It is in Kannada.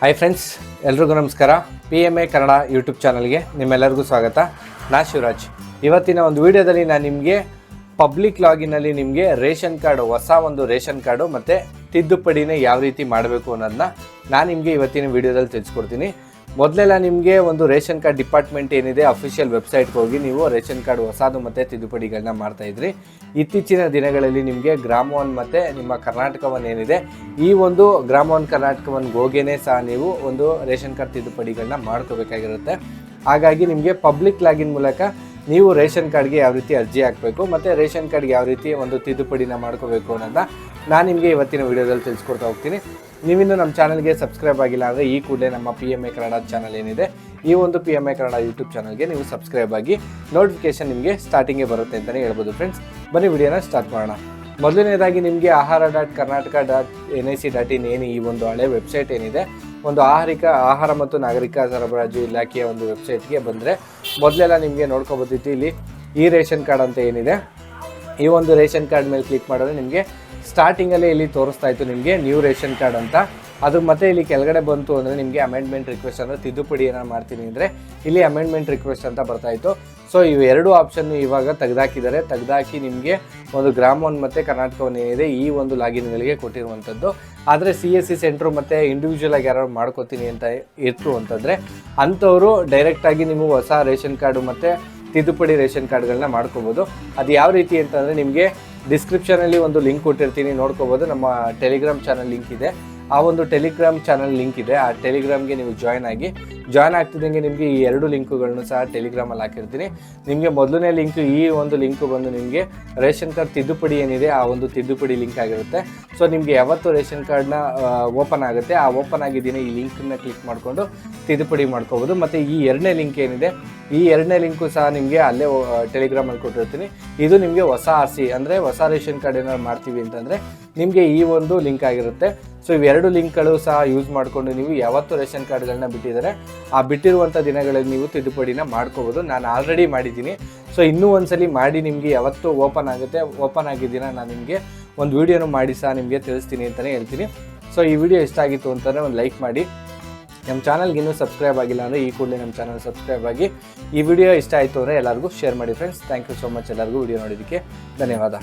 ಹಾಯ್ ಫ್ರೆಂಡ್ಸ್ ಎಲ್ರಿಗೂ ನಮಸ್ಕಾರ. P M A Kannada YouTube ಚಾನಲ್ಗೆ ನಿಮ್ಮೆಲ್ಲರಿಗೂ ಸ್ವಾಗತ. ನಾ ಶಿವರಾಜ್. ಇವತ್ತಿನ ಒಂದು ವಿಡಿಯೋದಲ್ಲಿ ನಾನು ನಿಮಗೆ ಪಬ್ಲಿಕ್ ಲಾಗಿನಲ್ಲಿ ನಿಮಗೆ ರೇಷನ್ ಕಾರ್ಡ್, ಹೊಸ ಒಂದು ರೇಷನ್ ಕಾರ್ಡು ಮತ್ತು ತಿದ್ದುಪಡಿನ ಯಾವ ರೀತಿ ಮಾಡಬೇಕು ಅನ್ನೋದನ್ನ ನಾನು ನಿಮಗೆ ಇವತ್ತಿನ ವಿಡಿಯೋದಲ್ಲಿ ತಿಳಿಸ್ಕೊಡ್ತೀನಿ. ಮೊದಲೆಲ್ಲ ನಿಮಗೆ ಒಂದು ರೇಷನ್ ಕಾರ್ಡ್ ಡಿಪಾರ್ಟ್ಮೆಂಟ್ ಏನಿದೆ ಅಫಿಷಿಯಲ್ ವೆಬ್ಸೈಟ್ಗೆ ಹೋಗಿ ನೀವು ರೇಷನ್ ಕಾರ್ಡ್ ಹೊಸದು ಮತ್ತು ತಿದ್ದುಪಡಿಗಳನ್ನ ಮಾಡ್ತಾ ಇದ್ರಿ. ಇತ್ತೀಚಿನ ದಿನಗಳಲ್ಲಿ ನಿಮಗೆ ಗ್ರಾಮ ಒನ್ ಮತ್ತು ನಿಮ್ಮ ಕರ್ನಾಟಕ ಒನ್ ಏನಿದೆ, ಈ ಒಂದು ಗ್ರಾಮ ಒನ್ ಕರ್ನಾಟಕ ಒನ್ ಹೋಗೇನೆ ಸಹ ನೀವು ಒಂದು ರೇಷನ್ ಕಾರ್ಡ್ ತಿದ್ದುಪಡಿಗಳನ್ನ ಮಾಡ್ಕೋಬೇಕಾಗಿರುತ್ತೆ. ಹಾಗಾಗಿ ನಿಮಗೆ ಪಬ್ಲಿಕ್ ಲಾಗಿನ್ ಮೂಲಕ ನೀವು ರೇಷನ್ ಕಾರ್ಡ್ಗೆ ಯಾವ ರೀತಿ ಅರ್ಜಿ ಹಾಕಬೇಕು ಮತ್ತು ರೇಷನ್ ಕಾರ್ಡ್ಗೆ ಯಾವ ರೀತಿ ಒಂದು ತಿದ್ದುಪಡಿನ ಮಾಡ್ಕೋಬೇಕು ಅನ್ನೋದನ್ನ ನಾನು ನಿಮಗೆ ಇವತ್ತಿನ ವಿಡಿಯೋದಲ್ಲಿ ತಿಳಿಸ್ಕೊಡ್ತಾ ಹೋಗ್ತೀನಿ. ನೀವಿನ್ನು ನಮ್ಮ ಚಾನಲ್ಗೆ ಸಬ್ಸ್ಕ್ರೈಬ್ ಆಗಿಲ್ಲ ಅಂದರೆ ಈ ಕೂಡಲೇ ನಮ್ಮ P M A Kannada channel ಏನಿದೆ, ಈ ಒಂದು P M A Kannada YouTube ಚಾನಲ್ಗೆ ನೀವು ಸಬ್ಸ್ಕ್ರೈಬ್ ಆಗಿ ನೋಟಿಫಿಕೇಶನ್ ನಿಮಗೆ ಸ್ಟಾರ್ಟಿಂಗೇ ಬರುತ್ತೆ ಅಂತಲೇ ಹೇಳ್ಬೋದು ಫ್ರೆಂಡ್ಸ್ ಬನ್ನಿ ವಿಡಿಯೋನ ಸ್ಟಾರ್ಟ್ ಮಾಡೋಣ. ಮೊದಲನೇದಾಗಿ ನಿಮಗೆ Ahara dot Karnataka dot N I C dot in ಏನು ಈ ಒಂದು ಹಳೆ ವೆಬ್ಸೈಟ್ ಏನಿದೆ, ಒಂದು ಆಹಾರಿಕ, ಆಹಾರ ಮತ್ತು ನಾಗರಿಕ ಸರಬರಾಜು ಇಲಾಖೆಯ ಒಂದು ವೆಬ್ಸೈಟ್ಗೆ ಬಂದರೆ ಮೊದಲೆಲ್ಲ ನಿಮಗೆ ನೋಡ್ಕೊಬೋದಿತ್ತು ಇಲ್ಲಿ ಈ ರೇಷನ್ ಕಾರ್ಡ್ ಅಂತ ಏನಿದೆ, ಈ ಒಂದು ರೇಷನ್ ಕಾರ್ಡ್ ಮೇಲೆ ಕ್ಲಿಕ್ ಮಾಡಿದ್ರೆ ನಿಮಗೆ ಸ್ಟಾರ್ಟಿಂಗಲ್ಲೇ ಇಲ್ಲಿ ತೋರಿಸ್ತಾ ಇತ್ತು ನಿಮಗೆ ನ್ಯೂ ರೇಷನ್ ಕಾರ್ಡ್ ಅಂತ. ಅದು ಮತ್ತೆ ಇಲ್ಲಿ ಕೆಳಗಡೆ ಬಂತು ಅಂದರೆ ನಿಮಗೆ ಅಮೆಂಡ್ಮೆಂಟ್ ರಿಕ್ವೆಸ್ಟ್ ಅಂದರೆ ತಿದ್ದುಪಡಿ ಏನಾರು ಮಾಡ್ತೀನಿ ಅಂದರೆ ಇಲ್ಲಿ ಅಮೆಂಡ್ಮೆಂಟ್ ರಿಕ್ವೆಸ್ಟ್ ಅಂತ ಬರ್ತಾ ಇತ್ತು. ಸೊ ಇವು ಎರಡು ಆಪ್ಷನ್ ಇವಾಗ ತೆಗೆದಾಕಿದ್ದಾರೆ. ತೆಗೆದಾಕಿ ನಿಮಗೆ ಒಂದು ಗ್ರಾಮವನ್ ಮತ್ತು ಒನ್ ಏನಿದೆ, ಈ ಒಂದು ಲಾಗಿನ್ಗಳಿಗೆ ಕೊಟ್ಟಿರುವಂಥದ್ದು ಆದರೆ ಸಿ ಎಸ್ ಸಿ ಸೆಂಟ್ರು ಮತ್ತು ಇಂಡಿವಿಜುವಲ್ ಆಗಿ ಯಾರು ಮಾಡ್ಕೋತೀನಿ ಅಂತ ಇತ್ತು ಅಂತಂದರೆ ಅಂಥವರು ಡೈರೆಕ್ಟಾಗಿ ನಿಮಗೆ ಹೊಸ ರೇಷನ್ ಕಾರ್ಡು ಮತ್ತು ತಿದ್ದುಪಡಿ ರೇಷನ್ ಕಾರ್ಡ್ಗಳನ್ನ ಮಾಡ್ಕೋಬೋದು. ಅದು ಯಾವ ರೀತಿ ಅಂತಂದರೆ ನಿಮಗೆ ಡಿಸ್ಕ್ರಿಪ್ಷನಲ್ಲಿ ಒಂದು ಲಿಂಕ್ ಕೊಟ್ಟಿರ್ತೀನಿ ನೋಡ್ಕೋಬೋದು. ನಮ್ಮ ಟೆಲಿಗ್ರಾಮ್ ಚಾನಲ್ ಲಿಂಕ್ ಇದೆ. ಆ ಒಂದು ಟೆಲಿಗ್ರಾಮ್ ಚಾನಲ್ ಲಿಂಕ್ ಇದೆ. ಆ ಟೆಲಿಗ್ರಾಮ್ಗೆ ನೀವು ಜಾಯ್ನ್ ಆಗಿ ಜಾಯ್ನ್ ಆಗ್ತಿದ್ದಂಗೆ ನಿಮಗೆ ಈ ಎರಡು ಲಿಂಕುಗಳನ್ನು ಸಹ ಟೆಲಿಗ್ರಾಮಲ್ಲಿ ಹಾಕಿರ್ತೀನಿ. ನಿಮಗೆ ಮೊದಲನೇ ಲಿಂಕ್ ಈ ಒಂದು ಲಿಂಕು ಬಂದು ನಿಮಗೆ ರೇಷನ್ ಕಾರ್ಡ್ ತಿದ್ದುಪಡಿ ಏನಿದೆ, ಆ ಒಂದು ತಿದ್ದುಪಡಿ ಲಿಂಕ್ ಆಗಿರುತ್ತೆ. ಸೊ ನಿಮಗೆ ಯಾವತ್ತು ರೇಷನ್ ಕಾರ್ಡ್ನ ಓಪನ್ ಆಗುತ್ತೆ. ಆ ಓಪನ್ ಆಗಿದ್ದೀನಿ ಈ ಲಿಂಕನ್ನ ಕ್ಲಿಕ್ ಮಾಡಿಕೊಂಡು ತಿದ್ದುಪಡಿ ಮಾಡ್ಕೋಬೋದು. ಮತ್ತು ಈ ಎರಡನೇ ಲಿಂಕ್ ಏನಿದೆ, ಈ ಎರಡನೇ ಲಿಂಕು ಸಹ ನಿಮಗೆ ಅಲ್ಲೇ ಟೆಲಿಗ್ರಾಮಲ್ಲಿ ಕೊಟ್ಟಿರ್ತೀನಿ. ಇದು ನಿಮಗೆ ಹೊಸ ಆರ್ ಸಿ, ಅಂದರೆ ಹೊಸ ರೇಷನ್ ಕಾರ್ಡ್ ಏನಾದ್ರು ಮಾಡ್ತೀವಿ ಅಂತಂದರೆ ನಿಮಗೆ ಈ ಒಂದು ಲಿಂಕ್ ಆಗಿರುತ್ತೆ. ಸೊ ಇವೆರಡು ಲಿಂಕ್ಗಳು ಸಹ ಯೂಸ್ ಮಾಡಿಕೊಂಡು ನೀವು ಯಾವತ್ತು ರೇಷನ್ ಕಾರ್ಡ್ಗಳನ್ನ ಬಿಟ್ಟಿದ್ದಾರೆ ಆ ಬಿಟ್ಟಿರುವಂಥ ದಿನಗಳಲ್ಲಿ ನೀವು ತಿದ್ದುಪಡಿನ ಮಾಡ್ಕೋಬೋದು. ನಾನು ಆಲ್ರೆಡಿ ಮಾಡಿದ್ದೀನಿ. ಸೊ ಇನ್ನೂ ಒಂದ್ಸಲಿ ಮಾಡಿ ನಿಮಗೆ ಯಾವತ್ತು ಓಪನ್ ಆಗುತ್ತೆ. ಓಪನ್ ಆಗಿದ್ದೀನ ನಾನು ನಿಮಗೆ ಒಂದು ವೀಡಿಯೋನು ಮಾಡಿ ಸಹ ನಿಮಗೆ ತಿಳಿಸ್ತೀನಿ ಅಂತಲೇ ಹೇಳ್ತೀನಿ. ಸೊ ಈ ವಿಡಿಯೋ ಇಷ್ಟ ಆಗಿತ್ತು ಅಂತಂದರೆ ಒಂದು ಲೈಕ್ ಮಾಡಿ. ನಮ್ಮ ಚಾನಲ್ಗೆ ಇನ್ನೂ ಸಬ್ಸ್ಕ್ರೈಬ್ ಆಗಿಲ್ಲ ಅಂದರೆ ಈ ಕೂಡಲೇ ನಮ್ಮ ಚಾನಲ್ ಸಬ್ಸ್ಕ್ರೈಬ್ ಆಗಿ ಈ ವಿಡಿಯೋ ಇಷ್ಟ ಆಯಿತು ಅಂದರೆ ಎಲ್ಲರಿಗೂ ಶೇರ್ ಮಾಡಿ friends thank you so much ಎಲ್ಲರಿಗೂ ವಿಡಿಯೋ ನೋಡೋದಕ್ಕೆ ಧನ್ಯವಾದ.